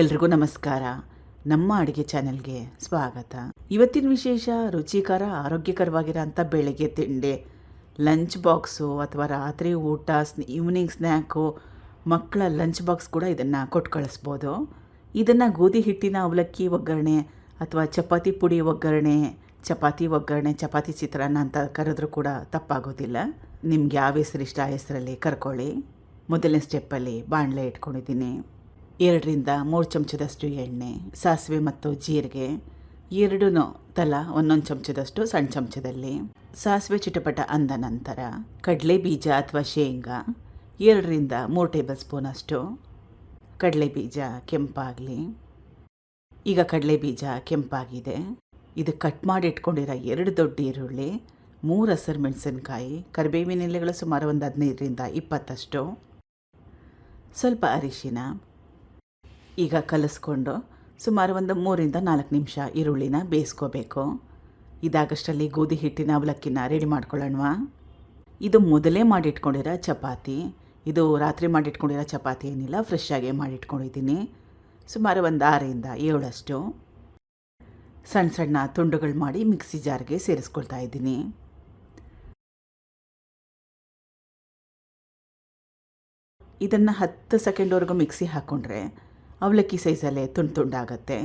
ಎಲ್ರಿಗೂ ನಮಸ್ಕಾರ. ನಮ್ಮ ಅಡುಗೆ ಚಾನೆಲ್ಗೆ ಸ್ವಾಗತ. ಇವತ್ತಿನ ವಿಶೇಷ ರುಚಿಕರ, ಆರೋಗ್ಯಕರವಾಗಿರೋಂಥ ಬೆಳಗ್ಗೆ ತಿಂಡಿ. ಲಂಚ್ ಬಾಕ್ಸು ಅಥವಾ ರಾತ್ರಿ ಊಟ ಈವ್ನಿಂಗ್ ಸ್ನ್ಯಾಕು ಮಕ್ಕಳ ಲಂಚ್ ಬಾಕ್ಸ್ ಕೂಡ ಇದನ್ನು ಕೊಟ್ಟು ಕಳಿಸ್ಬೋದು. ಇದನ್ನು ಗೋಧಿ ಹಿಟ್ಟಿನ ಅವಲಕ್ಕಿ ಒಗ್ಗರಣೆ ಅಥವಾ ಚಪಾತಿ ಪುಡಿ ಒಗ್ಗರಣೆ, ಚಪಾತಿ ಒಗ್ಗರಣೆ, ಚಪಾತಿ ಚಿತ್ರಾನ್ನ ಅಂತ ಕರೆದ್ರೂ ಕೂಡ ತಪ್ಪಾಗೋದಿಲ್ಲ. ನಿಮ್ಗೆ ಯಾವ ಹೆಸರು ಇಷ್ಟ ಆ ಹೆಸರಲ್ಲಿ ಕರ್ಕೊಳ್ಳಿ. ಮೊದಲನೇ ಸ್ಟೆಪ್ಪಲ್ಲಿ ಬಾಣಲೆ ಇಟ್ಕೊಂಡಿದ್ದೀನಿ. ಎರಡರಿಂದ ಮೂರು ಚಮಚದಷ್ಟು ಎಣ್ಣೆ, ಸಾಸಿವೆ ಮತ್ತು ಜೀರಿಗೆ ಎರಡೂ ತಲಾ ಒಂದೊಂದು ಚಮಚದಷ್ಟು ಸಣ್ಣ ಚಮಚದಲ್ಲಿ. ಸಾಸಿವೆ ಚಿಟಪಟ ಅಂದ ನಂತರ ಕಡಲೆ ಬೀಜ ಅಥವಾ ಶೇಂಗಾ, ಎರಡರಿಂದ ಮೂರು ಟೇಬಲ್ ಸ್ಪೂನ್ ಅಷ್ಟು ಕಡಲೆ ಬೀಜ ಕೆಂಪಾಗಲಿ. ಈಗ ಕಡಲೆ ಬೀಜ ಕೆಂಪಾಗಿದೆ. ಇದು ಕಟ್ ಮಾಡಿ ಇಟ್ಕೊಂಡಿರೋ ಎರಡು ದೊಡ್ಡ ಈರುಳ್ಳಿ, ಮೂರು ಹಸಿರು ಮೆಣಸಿನ್ಕಾಯಿ, ಕರಿಬೇವಿನ ಎಲೆಗಳು ಸುಮಾರು ಒಂದು ಹದಿನೈದರಿಂದ ಇಪ್ಪತ್ತಷ್ಟು. ಸ್ವಲ್ಪ ಅರಿಶಿನ ಈಗ ಕಲಿಸ್ಕೊಂಡು ಸುಮಾರು ಒಂದು ಮೂರಿಂದ ನಾಲ್ಕು ನಿಮಿಷ ಈರುಳ್ಳಿನ ಬೇಯಿಸ್ಕೋಬೇಕು. ಇದಾಗಷ್ಟರಲ್ಲಿ ಗೋಧಿ ಹಿಟ್ಟಿನ ಅವಲಕ್ಕಿನ ರೆಡಿ ಮಾಡ್ಕೊಳ್ಳೋಣವಾ? ಇದು ಮೊದಲೇ ಮಾಡಿಟ್ಕೊಂಡಿರೋ ಚಪಾತಿ. ಇದು ರಾತ್ರಿ ಮಾಡಿಟ್ಕೊಂಡಿರೋ ಚಪಾತಿ ಏನಿಲ್ಲ ಫ್ರೆಶ್ ಆಗಿ ಮಾಡಿಟ್ಕೊಂಡಿದ್ದೀನಿ. ಸುಮಾರು ಒಂದು ಆರರಿಂದ ಏಳಷ್ಟು. ಸಣ್ಣ ಸಣ್ಣ ತುಂಡುಗಳು ಮಾಡಿ ಮಿಕ್ಸಿ ಜಾರ್ಗೆ ಸೇರಿಸ್ಕೊಳ್ತಾ ಇದ್ದೀನಿ. ಇದನ್ನು ಹತ್ತು ಸೆಕೆಂಡ್ವರೆಗೂ ಮಿಕ್ಸಿ ಹಾಕ್ಕೊಂಡ್ರೆ ಅವಲಕ್ಕಿ ಸೈಜಲ್ಲೇ ತುಂಡು ತುಂಡಾಗತ್ತೆ.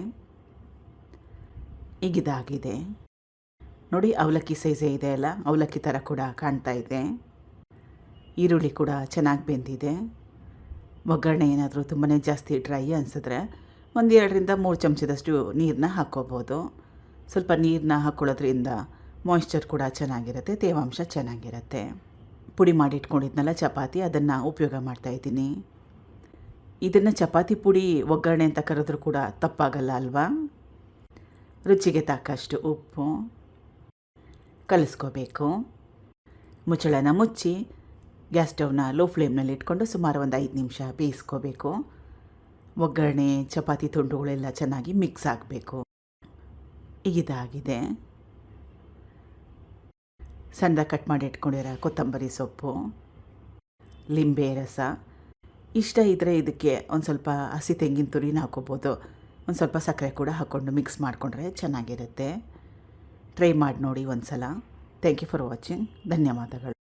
ಈಗಿದಾಗಿದೆ. ನೋಡಿ ಅವಲಕ್ಕಿ ಸೈಜೇ ಇದೆ ಅಲ್ಲ? ಅವಲಕ್ಕಿ ಥರ ಕೂಡ ಕಾಣ್ತಾ ಇದೆ. ಈರುಳ್ಳಿ ಕೂಡ ಚೆನ್ನಾಗಿ ಬೆಂದಿದೆ. ಒಗ್ಗರಣೆ ಏನಾದರೂ ತುಂಬಾ ಜಾಸ್ತಿ ಡ್ರೈ ಅನಿಸಿದ್ರೆ ಒಂದು ಎರಡರಿಂದ ಮೂರು ಚಮಚದಷ್ಟು ನೀರನ್ನ ಹಾಕ್ಕೋಬೋದು. ಸ್ವಲ್ಪ ನೀರನ್ನ ಹಾಕ್ಕೊಳ್ಳೋದ್ರಿಂದ ಮಾಯ್ಶ್ಚರ್ ಕೂಡ ಚೆನ್ನಾಗಿರುತ್ತೆ, ತೇವಾಂಶ ಚೆನ್ನಾಗಿರುತ್ತೆ. ಪುಡಿ ಮಾಡಿ ಇಟ್ಕೊಂಡಿದ್ನಲ್ಲ ಚಪಾತಿ, ಅದನ್ನು ಉಪಯೋಗ ಮಾಡ್ತಾಯಿದ್ದೀನಿ ಇದನ್ನು ಚಪಾತಿ ಪುಡಿ, ಒಗ್ಗರಣೆ ಅಂತ ಕರೆದ್ರೂ ಕೂಡ ತಪ್ಪಾಗಲ್ಲ ಅಲ್ವಾ? ರುಚಿಗೆ ತಕ್ಕಷ್ಟು ಉಪ್ಪು ಕಲಿಸ್ಕೋಬೇಕು. ಮುಚ್ಚಳನ ಮುಚ್ಚಿ, ಗ್ಯಾಸ್ ಸ್ಟವ್ನ ಲೋ ಫ್ಲೇಮ್ನಲ್ಲಿ ಇಟ್ಕೊಂಡು ಸುಮಾರು ಒಂದು ಐದು ನಿಮಿಷ ಬೇಯಿಸ್ಕೋಬೇಕು. ಒಗ್ಗರಣೆ, ಚಪಾತಿ ತುಂಡುಗಳೆಲ್ಲ ಚೆನ್ನಾಗಿ ಮಿಕ್ಸ್ ಆಗಬೇಕು. ಇದಾಗಿದೆ. ಸಣ್ಣದಾಗಿ ಕಟ್ ಮಾಡಿ ಇಟ್ಕೊಂಡಿರೋ ಕೊತ್ತಂಬರಿ ಸೊಪ್ಪು, ಲಿಂಬೆ ರಸ ಇಷ್ಟ ಇದ್ದರೆ ಇದಕ್ಕೆ ಒಂದು ಸ್ವಲ್ಪ ಹಸಿ ತೆಂಗಿನ ತುರಿನ ಹಾಕೋಬೋದು. ಒಂದು ಸ್ವಲ್ಪ ಸಕ್ಕರೆ ಕೂಡ ಹಾಕ್ಕೊಂಡು ಮಿಕ್ಸ್ ಮಾಡಿಕೊಂಡ್ರೆ ಚೆನ್ನಾಗಿರುತ್ತೆ. ಟ್ರೈ ಮಾಡಿ ನೋಡಿ ಒಂದು ಸಲ ಥ್ಯಾಂಕ್ ಯು ಫಾರ್ ವಾಚಿಂಗ್ ಧನ್ಯವಾದಗಳು.